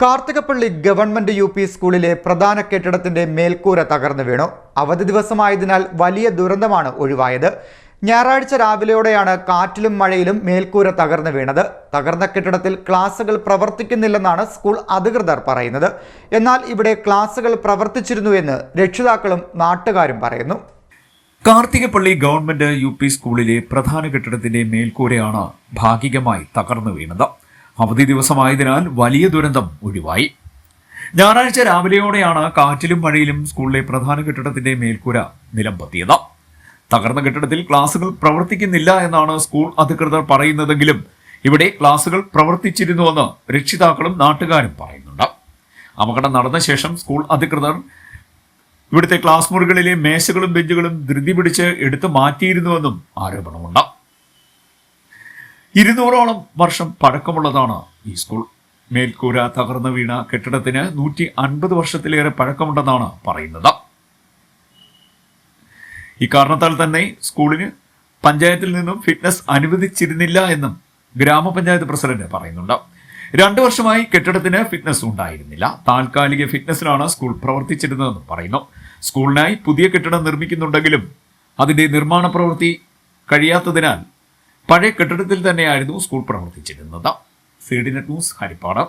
Karthikappally government U P സ്കൂളിലെ പ്രധാന കെട്ടിടത്തിന്റെ മേൽക്കൂര തകർന്നു വീണു. അവധി ദിവസമായതിനാൽ വലിയ ദുരന്തമാണ് ഒഴിവായത്. ഞായറാഴ്ച രാവിലെയോടെയാണ് കാറ്റിലും മഴയിലും മേൽക്കൂര തകർന്നു വീണത്. തകർന്ന കെട്ടിടത്തിൽ ക്ലാസുകൾ പ്രവർത്തിക്കുന്നില്ലെന്നാണ് സ്കൂൾ അധികൃതർ പറയുന്നത്. എന്നാൽ ഇവിടെ ക്ലാസുകൾ പ്രവർത്തിച്ചിരുന്നു എന്ന് രക്ഷിതാക്കളും നാട്ടുകാരും പറയുന്നു. കാർത്തികപ്പള്ളി ഗവൺമെന്റ് യു പി സ്കൂളിലെ പ്രധാന കെട്ടിടത്തിന്റെ മേൽക്കൂരയാണ് ഭാഗികമായി തകർന്നു വീണത്. അവധി ദിവസമായതിനാൽ വലിയ ദുരന്തം ഒഴിവായി. ഞായറാഴ്ച രാവിലെയോടെയാണ് കാറ്റിലും മഴയിലും സ്കൂളിലെ പ്രധാന കെട്ടിടത്തിന്റെ മേൽക്കൂര നിലംപത്തിയത് തകർന്ന കെട്ടിടത്തിൽ ക്ലാസുകൾ പ്രവർത്തിക്കുന്നില്ല എന്നാണ് സ്കൂൾ അധികൃതർ പറയുന്നതെങ്കിലും ഇവിടെ ക്ലാസുകൾ പ്രവർത്തിച്ചിരുന്നുവെന്ന് രക്ഷിതാക്കളും നാട്ടുകാരും പറയുന്നുണ്ട്. അപകടം നടന്ന ശേഷം സ്കൂൾ അധികൃതർ ഇവിടുത്തെ ക്ലാസ് മുറികളിലെ മേശകളും ബെഞ്ചുകളും ധൃതി പിടിച്ച് എടുത്തു മാറ്റിയിരുന്നുവെന്നും ആരോപണമുണ്ട്. ഇരുന്നൂറോളം വർഷം പഴക്കമുള്ളതാണ് ഈ സ്കൂൾ. മേൽക്കൂര തകർന്നു വീണ കെട്ടിടത്തിന് നൂറ്റി അൻപത് വർഷത്തിലേറെ പഴക്കമുണ്ടെന്നാണ് പറയുന്നത്. ഇക്കാരണത്താൽ തന്നെ സ്കൂളിന് പഞ്ചായത്തിൽ നിന്നും ഫിറ്റ്നസ് അനുവദിച്ചിരുന്നില്ല എന്നും ഗ്രാമപഞ്ചായത്ത് പ്രസിഡന്റ് പറയുന്നുണ്ട്. രണ്ടു വർഷമായി കെട്ടിടത്തിന് ഫിറ്റ്നസ് ഉണ്ടായിരുന്നില്ല. താൽക്കാലിക ഫിറ്റ്നസിലാണ് സ്കൂൾ പ്രവർത്തിച്ചിരുന്നതെന്നും പറയുന്നു. സ്കൂളിനായി പുതിയ കെട്ടിടം നിർമ്മിക്കുന്നുണ്ടെങ്കിലും അതിന്റെ നിർമ്മാണ പ്രവൃത്തി കഴിയാത്തതിനാൽ പഴയ കെട്ടിടത്തിൽ തന്നെയായിരുന്നു സ്കൂൾ പ്രവർത്തിച്ചിരുന്നത്. C D net news Harippad.